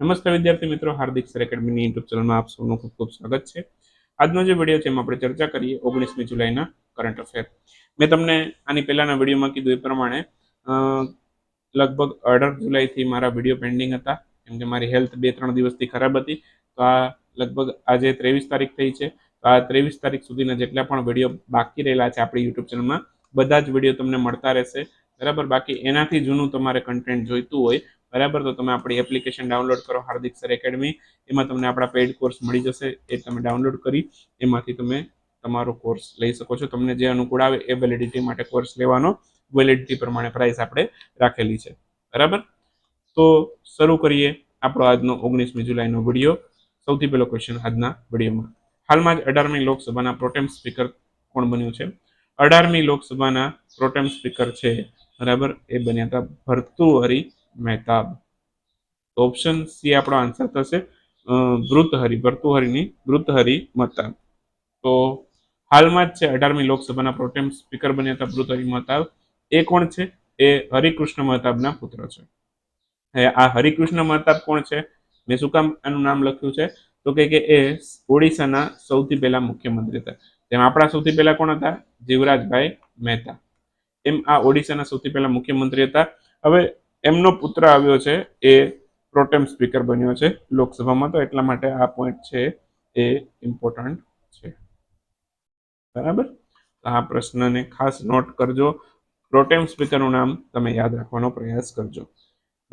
નમસ્તે વિદ્યાર્થી મિત્રો, હાર્દિક સર એકેડમીની યુટ્યુબ ચેનલમાં આપ સૌનું ખૂબ ખૂબ સ્વાગત છે. આજનો જે વીડિયો છે એમાં આપણે ચર્ચા કરીએ ઓગણીસમી જુલાઈના કરંટ અફેર મેં તમને આની પહેલાના વિડીયોમાં કીધું એ પ્રમાણે લગભગ અઢાર જુલાઈથી મારા વીડિયો પેન્ડિંગ હતા. કેમ કે મારી હેલ્થ બે ત્રણ દિવસથી ખરાબ હતી. તો આ લગભગ આજે ત્રેવીસ તારીખ થઈ છે. તો આ ત્રેવીસ તારીખ સુધીના જેટલા પણ વીડિયો બાકી રહેલા છે આપણી યુટ્યુબ ચેનલમાં, બધા જ વીડિયો તમને મળતા રહેશે. બરાબર? બાકી એનાથી જૂનું તમારે કન્ટેન્ટ જોઈતું હોય બરાબર? તો તમે આપણી એપ્લિકેશન ડાઉનલોડ કરો હાર્દિક સર એકેડમી એમાં તમને આપણા પેઇડ કોર્સ મળી જશે, એ તમે ડાઉનલોડ કરી, એમાંથી તમે તમારો કોર્સ લઈ શકો છો. તમને જે અનુકૂળ આવે એ વેલિડિટી માટે કોર્સ લેવાનો. વેલિડિટી પ્રમાણે પ્રાઇસ આપણે રાખેલી છે. બરાબર? તો શરૂ કરીએ આપણો આજનો ઓગણીસમી જુલાઈનો વીડિયો સૌથી પહેલો ક્વેશ્ચન આજના વિડીયોમાં. હાલમાં જ અઢારમી લોકસભાના પ્રોટેમ સ્પીકર કોણ બન્યું છે? અઢારમી લોકસભાના પ્રોટેમ સ્પીકર છે. બરાબર? એ બન્યા હતા ભર્તુહરી મહેતાબ. તો ઓપ્શન સી આપણો આન્સર થશે વૃતહરી ભૃતહરી ભર્તુહરીની મહતાબ. તો હાલમાં જ છે અઢારમી લોકસભાના પ્રોટેમ સ્પીકર બન્યા હતા ભૃતહરી મહતાબ. એ કોણ છે? એ હરિકૃષ્ણ મહતાબના પુત્ર છે. આ હરિકૃષ્ણ મહતાબ કોણ છે? મેં શું કામ આનું નામ લખ્યું છે? તો કે કે એ ઓડિશાના સૌથી પહેલા મુખ્યમંત્રી હતા. તેમ આપણા સૌથી પહેલા કોણ હતા? જીવરાજભાઈ મહેતા. એમ આ ઓડિશાના સૌથી પહેલા મુખ્યમંત્રી હતા. હવે એમનો પુત્ર આવ્યો છે એ પ્રોટેમ સ્પીકર બન્યો છે લોકસભામાં, તો એટલા માટે આ પોઈન્ટ છે એ ઇમ્પોર્ટન્ટ છે. બરાબર? આ પ્રશ્નને ખાસ નોટ કરજો. પ્રોટેમ સ્પીકરનું નામ તમે યાદ રાખવાનો પ્રયાસ કરજો.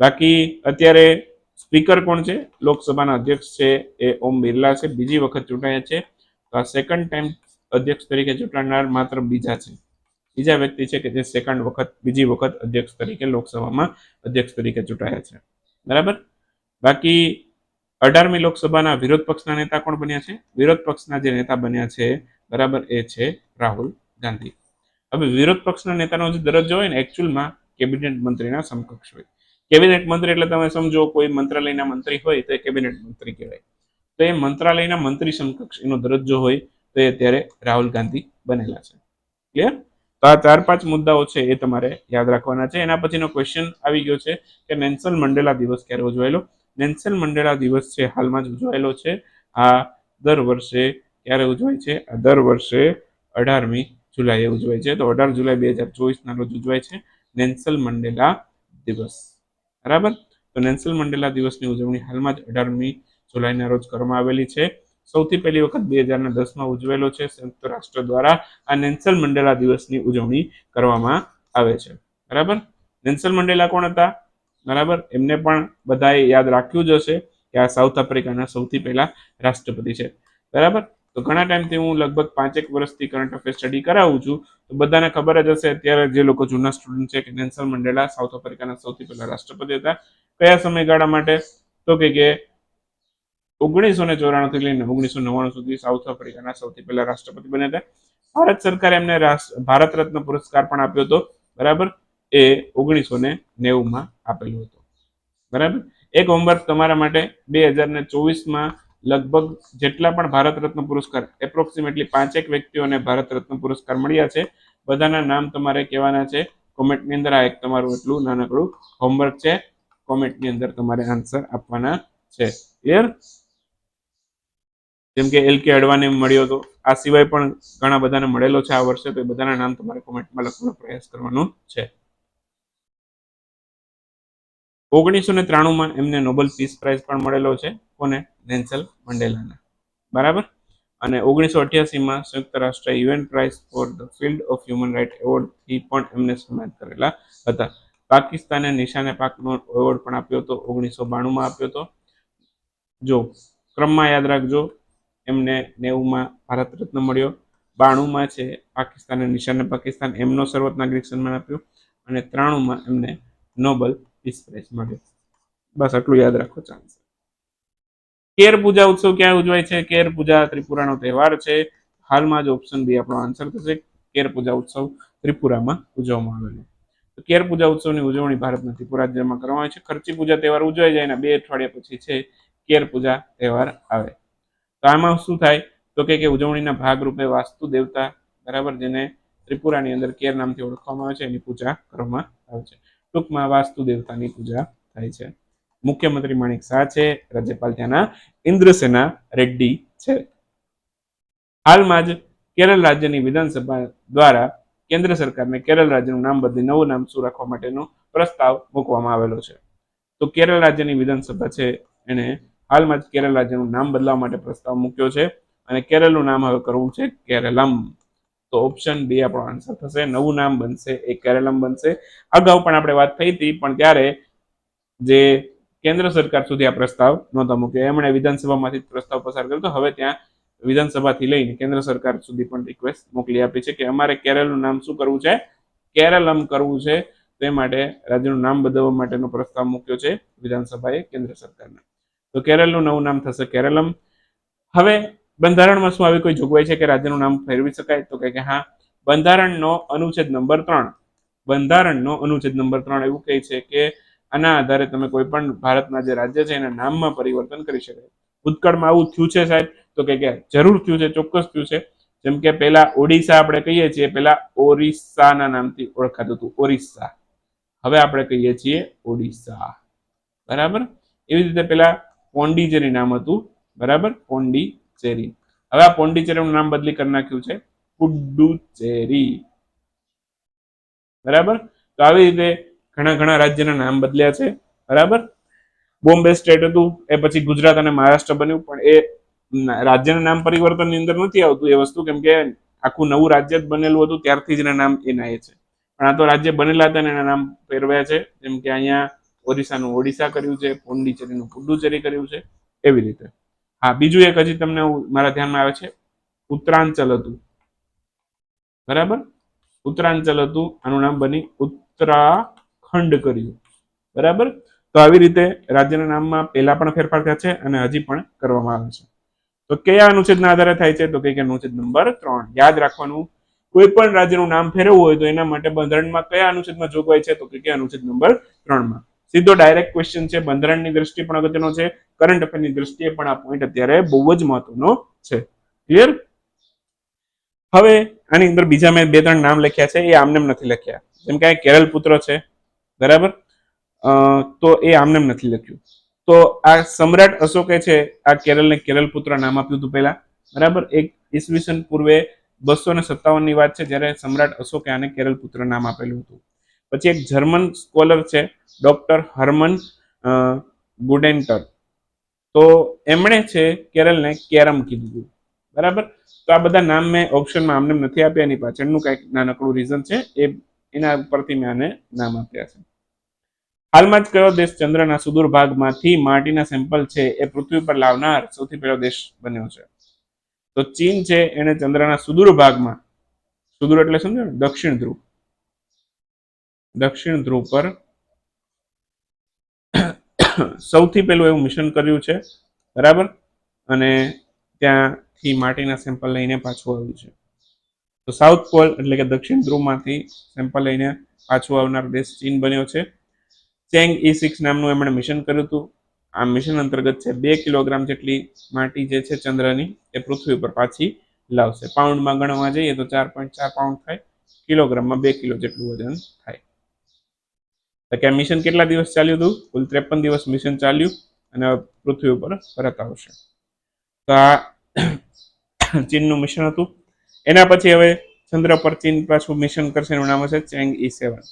બાકી અત્યારે સ્પીકર કોણ છે? લોકસભાના અધ્યક્ષ છે એ ઓમ બિરલા છે. બીજી વખત ચૂંટાયા છે. આ સેકન્ડ ટાઈમ અધ્યક્ષ તરીકે ચૂંટાનાર માત્ર બીજા છે. બીજા વ્યક્તિ છે કે જે સેકન્ડ વખત, બીજી વખત અધ્યક્ષ તરીકે લોકસભામાં અધ્યક્ષ તરીકે ચૂંટાયા છે. બરાબર? બાકી અઢારમી લોકસભાના વિરોધ પક્ષના નેતા કોણ બન્યા છે? વિરોધ પક્ષના જે નેતા બન્યા છે, બરાબર એ છે રાહુલ ગાંધી. હવે વિરોધ પક્ષના નેતાનો જે દરજ્જો હોય ને એકચ્યુઅલમાં કેબિનેટ મંત્રીના સમકક્ષ હોય. કેબિનેટ મંત્રી એટલે તમે સમજો કોઈ મંત્રાલયના મંત્રી હોય તો એ કેબિનેટ મંત્રી કહેવાય. તો એ મંત્રાલયના મંત્રી સમકક્ષ એનો દરજ્જો હોય તો એ અત્યારે રાહુલ ગાંધી બનેલા છે. ક્લિયર તો આ ચાર પાંચ મુદ્દાઓ છે એ તમારે યાદ રાખવાના છે. એના પછીનો ક્વેશ્ચન આવી ગયો છે કે નેન્સલ મંડેલા દિવસ ક્યારે ઉજવાયેલો? નેન્સલ મંડેલા દિવસ છે હાલમાં જ ઉજવાયેલો છે. આ દર વર્ષે ક્યારે ઉજવાય છે? આ દર વર્ષે અઢારમી જુલાઈએ ઉજવાય છે. તો અઢાર જુલાઈ બે હજાર ચોવીસના રોજ ઉજવાય છે નેન્સલ મંડેલા દિવસ. બરાબર? તો નેન્સલ મંડેલા દિવસની ઉજવણી હાલમાં જ અઢારમી જુલાઈના રોજ કરવામાં આવેલી છે. સૌથી પહેલી વખત બે હજારના દસમાં ઉજવેલો છે સંયુક્ત રાષ્ટ્ર દ્વારા આ નેન્સલ મંડેલા દિવસની ઉજવણી કરવામાં આવે છે. બરાબર? નેન્સલ મંડેલા કોણ હતા? બરાબર? એમને પણ બધાએ યાદ રાખ્યું જ હશે કે આ સાઉથ આફ્રિકાના સૌથી પહેલા રાષ્ટ્રપતિ છે. બરાબર? તો ઘણા ટાઈમથી હું લગભગ પાંચેક વર્ષથી કરંટ અફેર સ્ટડી કરાવું છું. તો બધાને ખબર જ હશે અત્યારે જે લોકો જૂના સ્ટુડન્ટ છે કે નેન્સલ મંડેલા સાઉથ આફ્રિકાના સૌથી પહેલા રાષ્ટ્રપતિ હતા. કયા સમયગાળા માટે? તો કે કે ઓગણીસો ને ચોરાણું લઈને ઓગણીસો નવ્વાણું સુધી સાઉથ આફ્રિકાના સૌથી પહેલા રાષ્ટ્રપતિ બન્યા હતા. ભારત સરકારે એમને ભારત રત્ન પુરસ્કાર પણ આપ્યો હતો. બરાબર? એ ઓગણીસો ને નેવુંમાં આપેલું હતું. બરાબર? એક હોમવર્ક તમારા માટે બે હજાર ને ચોવીસમાં લગભગ જેટલા પણ ભારત રત્ન પુરસ્કાર એપ્રોક્સિમેટલી પાંચેક વ્યક્તિઓને ભારત રત્ન પુરસ્કાર મળ્યા છે. બધાના નામ તમારે કહેવાના છે. કોમેન્ટની અંદર આ એક તમારું એટલું નાનકડું હોમવર્ક છે. કોમેન્ટની અંદર તમારે આન્સર આપવાના છે. ક્લિયર જેમ કે એલ કે અડવાને મળ્યો હતો આ સિવાય પણ ઘણા બધાને મળેલો છે આ વર્ષે, તો એ બધાના નામ તમારે કોમેન્ટમાં લખવાનો પ્રયાસ કરવાનો છે. ઓગણીસો ને ત્રાણુંમાં એમને નોબેલ પીસ પ્રાઇઝ પણ મળેલો છે, કોને? નેન્સલ મંડેલાને બરાબર? અને ઓગણીસો અઠ્યાસીમાં સંયુક્ત રાષ્ટ્ર UN prize for the field of human right એવોર્ડથી પણ એમને સન્માનિત કરેલા હતા. પાકિસ્તાને નિશાને પાકનો એવોર્ડ પણ આપ્યો હતો ઓગણીસો બાણુંમાં આપ્યો હતો જો, ક્રમમાં યાદ રાખજો એમને નેવુંમાં ભારત રત્ન મળ્યો. બાણુંમાં છે પાકિસ્તાને નિશાને પાકિસ્તાન. એમનો સર્વોચ્ચ નાગરિક સન્માન આપ્યું અને ત્રાણુંમાં એમને નોબલ પીસ પ્રાઇઝ મળ્યો. બસ આટલું યાદ રાખો ચાન્સ કેર પૂજા ઉત્સવ ક્યાં ઉજવાય છે? કેર પૂજા ત્રિપુરાનો તહેવાર છે. હાલમાં જ ઓપ્શન બી આપણો આન્સર થશે. કેર પૂજા ઉત્સવ ત્રિપુરામાં ઉજવવામાં આવેલો. તો કેર પૂજા ઉત્સવની ઉજવણી ભારતના ત્રિપુરા રાજ્યમાં કરવામાં આવે છે. ખર્ચી પૂજા તહેવાર ઉજવાઈ જાય એના બે અઠવાડિયા પછી છે કેર પૂજા તહેવાર આવે. આમાં શું થાય? તો કે કે ઉજવણીના ભાગરૂપે વાસ્તુ દેવતા બરાબર, જેને ત્રિપુરાની અંદર કેર નામથી ઓળખવામાં આવે છે, એની પૂજા કરવામાં આવે છે. ટૂંકમાં વાસ્તુ દેવતાની પૂજા થાય છે. મુખ્યમંત્રી માણિક શાહ છે, રાજ્યપાલ ત્યાંના ઇન્દ્રસેના રેડ્ડી છે. હાલમાં જ કેરળ રાજ્યની વિધાનસભા દ્વારા કેન્દ્ર સરકારને કેરળ રાજ્યનું નામ બદલી નવું નામ શું રાખવા માટેનો પ્રસ્તાવ મૂકવામાં આવેલો છે. તો કેરળ રાજ્યની વિધાનસભા છે એને હાલમાં જ કેરળ રાજ્યનું નામ બદલાવવા માટે પ્રસ્તાવ મૂક્યો છે અને કેરળનું નામ હવે કરવું છે કેરલમ. તો ઓપ્શન બી આપણો આન્સર થશે. નવું નામ બનશે, એ કેરલમ બનશે. અગાઉ પણ આપણે વાત થઈ હતી, પણ ત્યારે જે કેન્દ્ર સરકાર સુધી આ પ્રસ્તાવ નહોતા મૂક્યો. એમણે વિધાનસભામાંથી પ્રસ્તાવ પસાર કર્યો તો હવે ત્યાં વિધાનસભાથી લઈને કેન્દ્ર સરકાર સુધી પણ રિક્વેસ્ટ મોકલી આપી છે કે અમારે કેરળનું નામ શું કરવું છે? કેરલમ કરવું છે. તે માટે રાજ્યનું નામ બદલવા માટેનો પ્રસ્તાવ મૂક્યો છે વિધાનસભાએ, કેન્દ્ર સરકારને. તો કેરળનું નવું નામ થશે કેરલમ. હવે બંધારણમાં શું આવી કોઈ જોગવાઈ છે કે રાજ્યનું નામ ફેરવી શકાય? તો કે હા, બંધારણનો અનુચ્છેદ નંબર ત્રણ, બંધારણનો અનુચ્છેદ નંબર ત્રણ એવું કહે છે કે આના આધારે તમે કોઈ પણ ભારતના જે રાજ્ય છે એના નામમાં પરિવર્તન કરી શકાય ભૂતકાળમાં આવું થયું છે સાહેબ? તો કે જરૂર થયું છે, ચોક્કસ થયું છે. જેમ કે પેલા ઓડિશા આપણે કહીએ છીએ, પેલા ઓરિસ્સાના નામથી ઓળખાતું હતું, ઓરિસ્સા. હવે આપણે કહીએ છીએ ઓડિશા. બરાબર? એવી રીતે પેલા પોંડિચેરી નામ હતું. બરાબર? પોન્ડિચેરી હવે આ પોન્ડિચેરીનું નામ બદલી કરી નાખ્યું છે. પુડુચેરી. બરાબર? તો આવી રીતે ઘણા ઘણા રાજ્યના નામ બદલ્યા છે. બરાબર? બોમ્બે સ્ટેટ હતું, એ પછી ગુજરાત અને મહારાષ્ટ્ર બન્યું, પણ એ રાજ્યના નામ પરિવર્તનની અંદર નથી આવતું. એ વસ્તુ કેમ કે આખું નવું રાજ્ય જ બનેલું હતું, ત્યારથી જ એના નામ એના એ છે. પણ આ તો રાજ્ય બનેલા હતા એના નામ ફેરવ્યા છે. જેમ કે અહીંયા ઓરિસ્સાનું ઓડિશા કર્યું છે, પોંડિચેરીનું પુડુચેરી કર્યું છે, એવી રીતે. હા, બીજું એક હજી તમને મારા ધ્યાનમાં આવે છે, ઉત્તરાંચલ હતું. બરાબર? ઉત્તરાંચલ હતું, આનું નામ બની ઉત્તરાખંડ કર્યું. બરાબર? તો આવી રીતે રાજ્યના નામમાં પહેલા પણ ફેરફાર થયા છે અને હજી પણ કરવામાં આવે છે. તો કયા અનુચ્છેદના આધારે થાય છે? તો કે અનુચ્છેદ નંબર ત્રણ. યાદ રાખવાનું, કોઈ પણ રાજ્યનું નામ ફેરવવું હોય તો એના માટે બંધારણમાં કયા અનુચ્છેદમાં જોગવાઈ છે? તો કે અનુચ્છેદ નંબર ત્રણમાં. સીધો ડાયરેક્ટ ક્વેશ્ચન છે, બંધારણની દ્રષ્ટિએ પણ અગત્યનો છે કરંટ અફેરની દ્રષ્ટિએ પણ આ પોઈન્ટ અત્યારે બહુ જ મહત્વનો છે. ક્લિયર હવે આની અંદર બીજા મેં બે ત્રણ નામ લખ્યા છે, એ આમનેમ નથી લખ્યા. જેમ કે કેરલ પુત્ર છે, બરાબર? તો એ આમનેમ નથી લખ્યું. તો આ સમ્રાટ અશોકે છે, આ કેરળને કેરળ પુત્ર નામ આપ્યું હતું પહેલા, બરાબર? એક ઈસવીસન પૂર્વે બસો ને સત્તાવનની વાત છે, જ્યારે સમ્રાટ અશોકે આને કેરળ પુત્ર નામ આપેલું હતું. પછી એક જર્મન સ્કોલર છે ડોક્ટર હર્મન ગુડેન્ટર. તો એમણે છે કેરલને કેરમ કીધું બરાબર? તો આ બધા નામ મેં ઓપ્શનમાં આમને નથી આપ્યા, એની પાછળનું કંઈક નાનકડું રીઝન છે. એ, એના પરથી મેં આને નામ આપ્યા છે. હાલમાં જ કયો દેશ ચંદ્રના સુદૂર ભાગમાંથી માટીના સેમ્પલ છે એ પૃથ્વી પર લાવનાર સૌથી પહેલો દેશ બન્યો છે? તો ચીન છે એને ચંદ્રના સુદૂર ભાગમાં, સુદૂર એટલે સમજો ને? દક્ષિણ ધ્રુવ. દક્ષિણ ધ્રુવ પર સૌથી પહેલું એવું મિશન કર્યું છે, બરાબર? અને ત્યાંથી માટીના સેમ્પલ લઈને પાછું આવ્યું છે. તો સાઉથ પોલ એટલે કે દક્ષિણ ધ્રુવમાંથી સેમ્પલ લઈને પાછું આવનાર દેશ ચીન બન્યો છે. ચેંગ ઈ સિક્સ નામનું એમણે મિશન કર્યું હતું. આ મિશન અંતર્ગત છે બે કિલોગ્રામ જેટલી માટી જે છે ચંદ્રની, એ પૃથ્વી ઉપર પાછી લાવશે. પાઉન્ડમાં ગણવા જઈએ તો ચાર પોઈન્ટ ચાર પાઉન્ડ થાય. કિલોગ્રામમાં બે કિલો જેટલું વજન થાય. તો કે મિશન કેટલા દિવસ ચાલ્યું હતું? કુલ ત્રેપન દિવસ મિશન ચાલ્યું અને પૃથ્વી ઉપર પરત આવશે. તો આ ચીનનું મિશન હતું. એના પછી હવે ચંદ્ર પર ચીન પાછું મિશન કરશે એનું નામ હશે ચેંગ ઈ સેવન.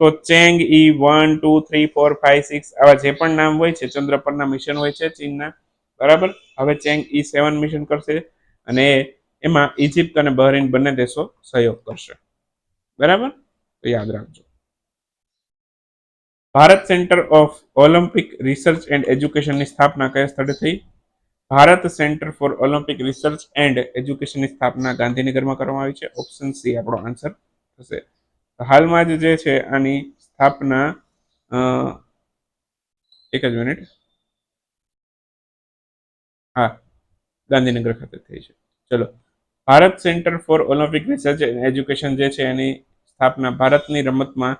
તો Chang'e one, two, three, four, five, six આવા જે પણ નામ હોય છે, ચંદ્ર પરના મિશન હોય છે ચીનના, બરાબર? હવે ચેંગ ઈ સેવન મિશન કરશે અને એમાં ઇજિપ્ત અને બહરીન બંને દેશો સહયોગ કરશે. બરાબર? તો યાદ રાખજો. Bharat centre of Olympic research and એજ્યુકેશનની સ્થાપના કયા સ્થળે થઈ? Bharat centre for Olympic research and એજ્યુકેશનની સ્થાપના ગાંધીનગરમાં કરવામાં આવી છે. ઓપ્શન સી આપણો આન્સર થશે. હાલમાં જ જે છે આની સ્થાપના એક જ મિનિટ. હા, ગાંધીનગર ખાતે થઈ છે. ચલો. Bharat centre for Olympic research and education જે છે એની સ્થાપના ભારતની રમતમાં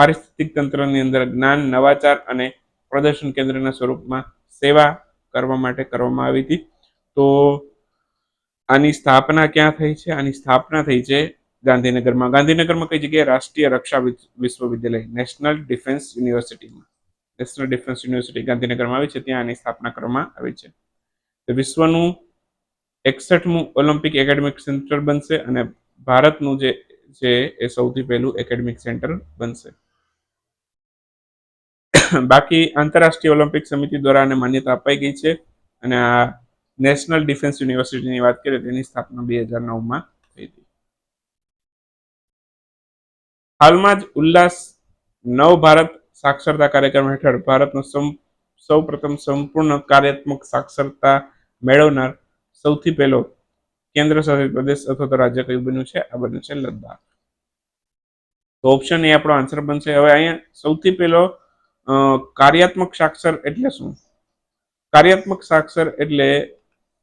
પારિસ્થિતિક તંત્રની અંદર જ્ઞાન, નવાચાર અને પ્રદર્શન કેન્દ્રના સ્વરૂપમાં સેવા કરવા માટે કરવામાં આવી હતી. તો આની સ્થાપના ક્યાં થઈ છે? આની સ્થાપના થઈ છે ગાંધીનગરમાં. ગાંધીનગરમાં કઈ જગ્યાએ રાષ્ટ્રીય રક્ષા વિશ્વ- વિશ્વવિદ્યાલય, નેશનલ ડિફેન્સ યુનિવર્સિટીમાં. નેશનલ ડિફેન્સ યુનિવર્સિટી ગાંધીનગરમાં આવી છે. ત્યાં આની સ્થાપના કરવામાં આવી છે. વિશ્વનું એકસઠમું ઓલિમ્પિક એકેડેમિક સેન્ટર બનશે અને ભારતનું જે છે એ સૌથી પહેલું એકેડેમિક સેન્ટર બનશે. બાકી આંતરરાષ્ટ્રીય ઓલિમ્પિક સમિતિ દ્વારા આને માન્યતા અપાઈ ગઈ છે અને આ નેશનલ ડિફેન્સ યુનિવર્સિટીની વાત કરીએ તેની સ્થાપના બે હજાર નવમાં થઈ હતી. હાલમાં જ ઉલ્લાસ નવ ભારત સાક્ષરતા કાર્યક્રમ હેઠળ ભારતનો સૌ પ્રથમ સંપૂર્ણ કાર્યાત્મક સાક્ષરતા મેળવનાર સૌથી પહેલો કેન્દ્ર શાસિત પ્રદેશ અથવા તો રાજ્ય કયું બન્યું છે? આ બન્યું છે લદ્દાખ. તો ઓપ્શન એ આપણો આન્સર બનશે. હવે અહીંયા સૌથી પહેલો કાર્યાત્મક સાક્ષર એટલે શું? કાર્યાત્મક સાક્ષર એટલે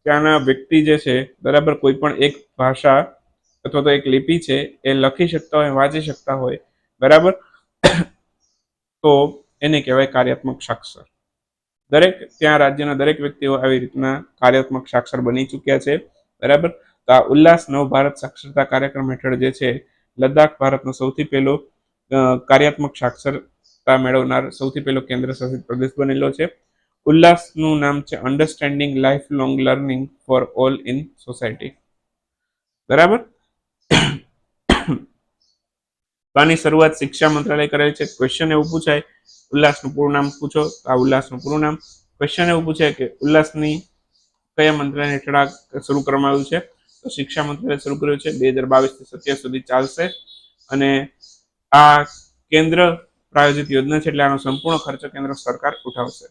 ત્યાંના વ્યક્તિ જે છે, બરાબર કોઈ પણ એક ભાષા અથવા તો એક લિપિ છે, એ લખી શકતા હોય, વાંચી શકતા હોય, બરાબર? તો એને કહેવાય કાર્યાત્મક સાક્ષર. દરેક, ત્યાં રાજ્યના દરેક વ્યક્તિઓ આવી રીતના કાર્યાત્મક સાક્ષર બની ચૂક્યા છે, બરાબર? તો આ ઉલ્લાસ નવ ભારત સાક્ષરતા કાર્યક્રમ હેઠળ જે છે, લદ્દાખ ભારતનો સૌથી પહેલો કાર્યાત્મક સાક્ષરતા મેળવનાર સૌથી પહેલો કેન્દ્ર શાસિત પ્રદેશ બનેલો છે. ઉલ્લાસનું નામ છે understanding life long learning for all in society બરાબર? આની શરૂઆત શિક્ષા મંત્રાલય કરેલ છે. ક્વેશ્ચન એવું પૂછાય, ઉલ્લાસનું પૂરું નામ પૂછો આ ઉલ્લાસનું પૂરું નામ. ક્વેશ્ચન એવું પૂછાય કે ઉલ્લાસની કયા મંત્રાલય હેઠળ શરૂ કરવામાં આવ્યું છે? તો શિક્ષા મંત્રાલય શરૂ કર્યું છે. બે હજાર બાવીસથી સત્યાવીસ સુધી ચાલશે. અને આ કેન્દ્ર પ્રાયોજિત યોજના છે એટલે આનો સંપૂર્ણ ખર્ચ કેન્દ્ર સરકાર ઉઠાવશે.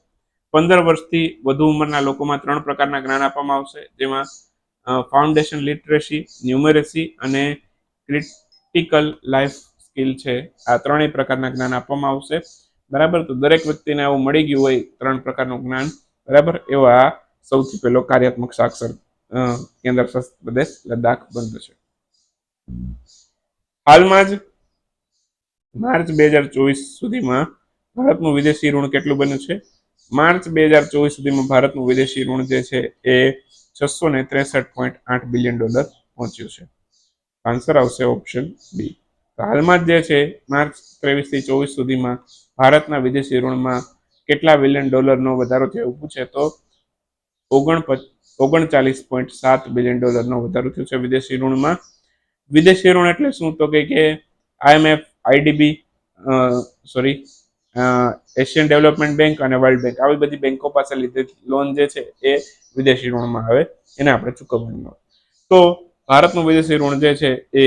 પંદર વર્ષથી વધુ ઉંમરના લોકોમાં ત્રણ પ્રકારના જ્ઞાન આપવામાં આવશે, જેમાં ફાઉન્ડેશન લિટરેસી ન્યુમરેસી અને ક્રિટિકલ લાઈફ સ્કિલ છે. આ ત્રણેય પ્રકારના જ્ઞાન આપવામાં આવશે. બરાબર? તો દરેક વ્યક્તિને આવું મળી ગયું હોય ત્રણ પ્રકારનું જ્ઞાન. બરાબર? એવા સૌથી પહેલો કાર્યાત્મક સાક્ષર કેન્દ્ર શાસિત પ્રદેશ લદ્દાખ બંધ છે. હાલમાં જ માર્ચ બે હજાર ચોવીસ સુધીમાં ભારતનું વિદેશી ઋણ કેટલું બન્યું છે? માર્ચ બે હજાર ચોવીસ સુધીમાં ભારતનું વિદેશી ઋણ જે છે એ છસો ને ત્રેસઠ પોઈન્ટ આઠ બિલિયન ડોલર પહોંચ્યું છે. આન્સર આવશે ઓપ્શન બી હાલમાં જે છે, માર્ચ ત્રેવીસથી ચોવીસ સુધીમાં ભારતના વિદેશી ઋણમાં કેટલા બિલિયન ડોલરનો વધારો થયો ઊભું પૂછે તો ઓગણ ઓગણચાલીસ પોઈન્ટ સાત બિલિયન ડોલરનો વધારો થયો છે વિદેશી ઋણમાં. વિદેશી ઋણ એટલે શું? તો કે IMF IDB sorry Asian development bank અને વર્લ્ડ બેંક આવી બધી બેંકો પાસે લીધેલી લોન જે છે એ વિદેશી ઋણમાં આવે. એને આપણે ચૂકવવાની હોય. તો ભારતનું વિદેશી ઋણ જે છે એ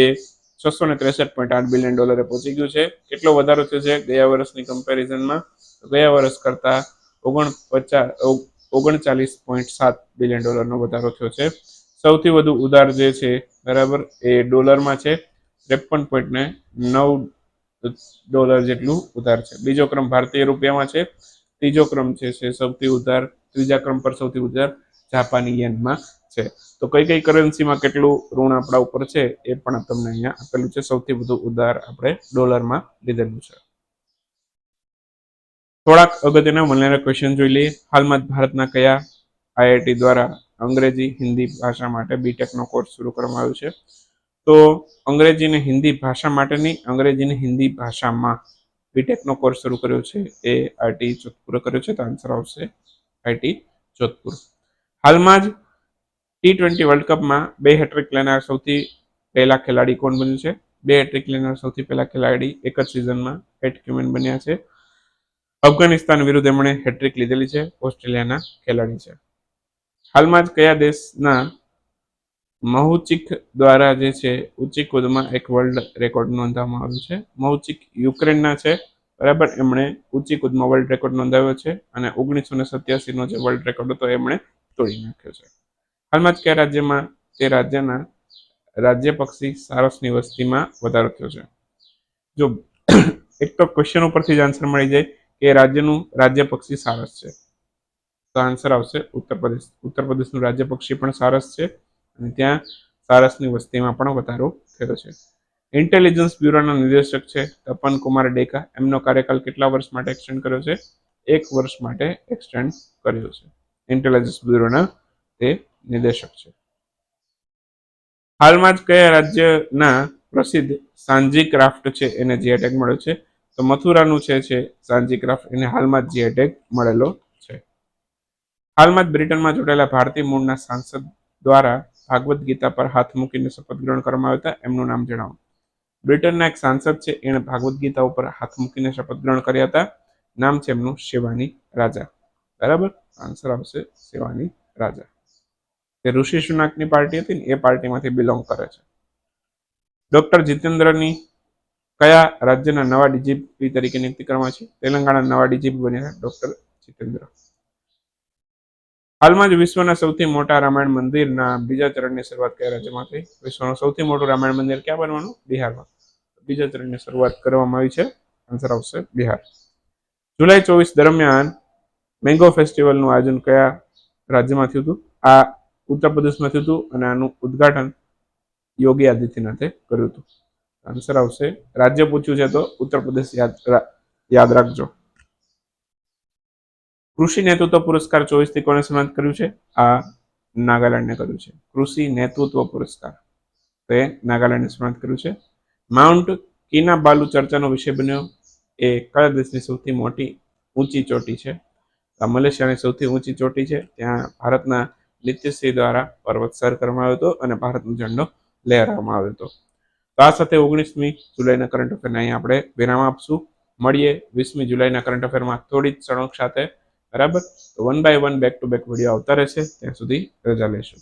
છસો ને ત્રેસઠ પોઈન્ટ આઠ બિલિયન ડોલરે પહોંચી ગયું છે. કેટલો વધારો થયો છે ગયા વર્ષની કમ્પેરિઝનમાં ગયા વર્ષ કરતાં ઓગણ પચાસ ઓગણચાલીસ પોઈન્ટ સાત બિલિયન ડોલરનો વધારો થયો છે. સૌથી વધુ ઉધાર જે છે, બરાબર, એ ડોલરમાં છે. ત્રેપન પોઈન્ટ ને નવ ડોલર જેટલું ઉધાર છે. બીજો ક્રમ ભારતીય રૂપિયામાં છે. ત્રીજો ક્રમ છે સૌથી ઉધાર. ત્રીજા ક્રમ પર સૌથી ઉધાર જાપાની યેનમાં છે. તો કઈ કઈ કરન્સીમાં કેટલું ઋણ આપણા ઉપર છે એ પણ તમને અહીંયા આપેલું છે. સૌથી વધુ ઉધાર આપણે ડોલરમાં લીધેલું છે. થોડાક અગત્યના મળનારા ક્વેશ્ચન જોઈ લઈએ. હાલમાં ભારતના કયા આઈઆઈટી દ્વારા અંગ્રેજી, હિન્દી ભાષા માટે બીટેકનો કોર્સ શરૂ કરવામાં આવ્યો છે? તો અંગ્રેજી અને હિન્દી ભાષા માટેની અંગ્રેજી અને હિન્દી ભાષામાં બીટેકનો કોર્સ શરૂ કર્યો છે. એ આઈટી જોધપુર કર્યો છે. તો આન્સર આવશે આઈટી જોધપુર. હાલમાં જ ટી ટ્વેન્ટી વર્લ્ડ કપમાં બે હેટ્રિક લેનાર સૌથી પહેલા ખેલાડી કોણ બન્યું છે? બે હેટ્રિક લેનાર સૌથી પહેલા ખેલાડી એક જ સિઝનમાં હેટ ક્યુમેન બન્યા છે. અફઘાનિસ્તાન વિરુદ્ધ એમણે હેટ્રિક લીધેલી છે. ઓસ્ટ્રેલિયાના ખેલાડી છે. હાલમાં જ કયા દેશના મહુચિક દ્વારા જે છે ઊંચી કૂદમાં એક વર્લ્ડ રેકોર્ડ નોંધવામાં આવ્યું છે. મહુચિક યુક્રેનના છે, બરાબર? એમણે ઊંચી કૂદમાં વર્લ્ડ રેકોર્ડ નોંધાવ્યો છે અને ઓગણીસો ને સત્યાસીનો જે વર્લ્ડ રેકોર્ડ હતો, એમણે તોડી નાખ્યો છે. હાલમાં જ કયા રાજ્યમાં તે રાજ્યના રાજ્ય પક્ષી સારસની વસ્તીમાં વધારો થયો છે? જો એક તો ક્વેશ્ચન ઉપરથી જ આન્સર મળી જાય કે રાજ્યનું રાજ્ય પક્ષી સારસ છે. તો આન્સર આવશે ઉત્તર પ્રદેશ. ઉત્તર પ્રદેશનું રાજ્ય પક્ષી પણ સારસ છે. અને ત્યાં સારસની વસ્તીમાં પણ વધારો થયો છે. ઇન્ટેલિજન્સ બ્યુરોના નિદેશક છે તપન કુમાર ડેકા. એમનો કાર્યકાલ કેટલા વર્ષ માટે એક્સટેન્ડ કર્યો છે? એક વર્ષ માટે એક્સટેન્ડ કર્યો છે. ઇન્ટેલિજન્સ બ્યુરોના તે નિદેશક છે. હાલમાં જ કયા રાજ્યના પ્રસિદ્ધ સાંજી ક્રાફ્ટ છે એને જીઆઈ ટેગ મળ્યો છે? તો મથુરાનું છે છે સાંજી ક્રાફ્ટ એને હાલમાં જ જીઆઈ ટેગ મળેલો છે. હાલમાં જ બ્રિટનમાં જોડાયેલા ભારતીય મૂળના સાંસદ દ્વારા ભાગવત ગીતા પર હાથ મૂકીને શપથ ગ્રહણ કરવામાં આવ્યા હતા. એમનું નામ જણાવો. બ્રિટનના એક સાંસદ છે, એણે ભાગવત ગીતા ઉપર હાથ મૂકીને શપથ ગ્રહણ કર્યા હતા. નામ છે એમનું શિવાની રાજા. બરાબર? આન્સર આવશે શિવાની રાજા. તે ઋષિ સુનાકની પાર્ટી હતી ને, એ પાર્ટીમાંથી બિલોંગ કરે છે. ડોક્ટર જીતેન્દ્રની કયા રાજ્યના નવા ડીજીપી તરીકે નિયુક્તિ કરવામાં છે? તેલંગાણા નવા ડીજીપી બન્યા ડોક્ટર જીતેન્દ્ર. હાલમાં જ વિશ્વના સૌથી મોટા રામાયણ મંદિરના બીજા ચરણની શરૂઆત કયા રાજ્યમાં થઈ વિશ્વનું સૌથી મોટું રામાયણ મંદિર ક્યાં બનવાનું? બિહારમાં. બીજા ચરણની શરૂઆત કરવામાં આવી છે. આન્સર આવશે બિહાર. જુલાઈ ચોવીસ દરમિયાન મેંગો ફેસ્ટિવલનું આયોજન કયા રાજ્યમાં થયું હતું? આ ઉત્તર પ્રદેશમાં થયું હતું અને આનું ઉદ્ઘાટન યોગી આદિત્યનાથે કર્યું હતું. આન્સર આવશે. રાજ્ય પૂછ્યું છે તો ઉત્તર પ્રદેશ યાદ યાદ રાખજો. કૃષિ નેતૃત્વ પુરસ્કાર ચોવીસથી કોને સન્માનિત કર્યું છે? આ નાગાલેન્ડને કર્યું છે. કૃષિ નેતૃત્વ પુરસ્કાર. તો નાગાલેન્ડને સન્માનિત કર્યું છે. માઉન્ટ કિનાબાલુ ચર્ચાનો વિષય બન્યો. એ કયા દેશની સૌથી મોટી ઊંચી ચોટી છે? મલેશિયાની સૌથી ઊંચી ચોટી છે. ત્યાં ભારતના નિત્યસિંહ દ્વારા પર્વત સર કરવામાં આવ્યો હતો અને ભારતનો ઝંડો લહેરાવવામાં આવ્યો હતો. તો આ સાથે ઓગણીસમી જુલાઈના કરંટ અફેરને અહીંયા આપણે વિરામ આપશું. મળીએ વીસમી જુલાઈના કરંટ અફેરમાં થોડી જ સણક સાથે. બરાબર? તો one by one back to back video આવતા રહેશે, ત્યાં સુધી રજા લેશું.